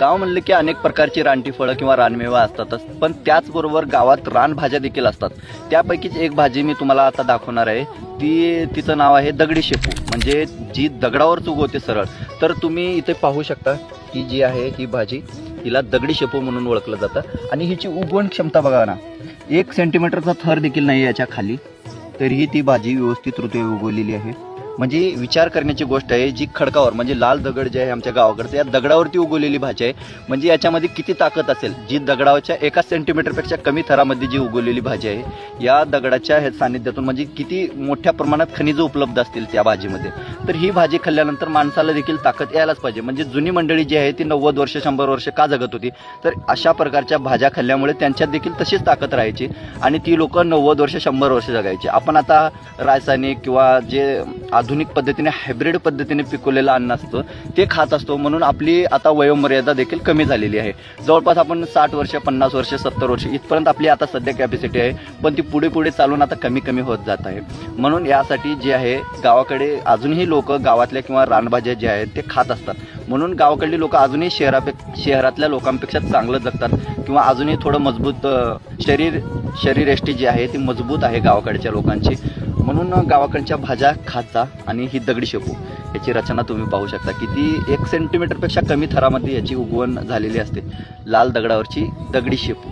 गाव म्हणलं की अनेक प्रकारची रानटी फळं किंवा रानमेवा असतातच पण त्याचबरोबर गावात रानभाज्या देखील असतात. त्यापैकीच एक भाजी मी तुम्हाला आता दाखवणार आहे. ती तिचं नाव आहे दगडी शेपू. म्हणजे जी दगडावर उगवते सरळ. तर तुम्ही इथे पाहू शकता ही जी आहे ही भाजी हिला दगडी शेपू म्हणून ओळखलं जातं. आणि हिची उगवण क्षमता बघा ना एक सेंटीमीटरचा थर देखील नाही याच्या खाली. तरीही ती भाजी व्यवस्थित ऋतू उगवलेली आहे. म्हणजे विचार करण्याची गोष्ट आहे जी खडकावर म्हणजे लाल दगड जे आहे आमच्या गावाकडचं या दगडावरती उगवलेली भाजी आहे. म्हणजे याच्यामध्ये किती ताकद असेल? जी दगडाच्या एका सेंटीमीटरपेक्षा कमी थरामध्ये जी उगवलेली भाजी आहे या दगडाच्या हे सानिध्यातून म्हणजे किती मोठ्या प्रमाणात खनिजं उपलब्ध असतील त्या भाजीमध्ये? तर ही भाजी खाल्ल्यानंतर माणसाला देखील ताकद यायलाच पाहिजे. म्हणजे जुनी मंडळी जी आहे ती नव्वद वर्ष शंभर वर्ष का जगत होती? तर अशा प्रकारच्या भाज्या खाल्ल्यामुळे त्यांच्यात देखील तशीच ताकद राहायची आणि ती लोक नव्वद वर्ष शंभर वर्ष जगायची. आपण आता रासायनिक किंवा जे आधुनिक पद्धतीने हायब्रिड पद्धतीने पिकवलेलं अन्न असतं ते खात असतो म्हणून आपली आता वयोमर्यादा देखील कमी झालेली आहे. जवळपास आपण साठ वर्ष पन्नास वर्ष सत्तर वर्ष इथपर्यंत आपली आता सध्या कॅपॅसिटी आहे पण ती पुढे पुढे चालून आता कमी कमी होत जात आहे. म्हणून यासाठी जे आहे गावाकडे अजूनही लोक गावातल्या किंवा रानभाज्या ज्या आहेत ते खात असतात. म्हणून गावाकडली लोक अजूनही शहरापे शहरातल्या लोकांपेक्षा चांगलं जगतात किंवा अजूनही थोडं मजबूत शरीर शरीरयष्टी जी आहे ती मजबूत आहे गावाकडच्या लोकांची. म्हणून गावाकडच्या भाज्या खाचा आणि ही दगडी शेपू याची रचना तुम्ही पाहू शकता. की ती एक सेंटीमीटरपेक्षा कमी थरामध्ये याची उगवण झालेली असते. लाल दगडावरची दगडी शेपू.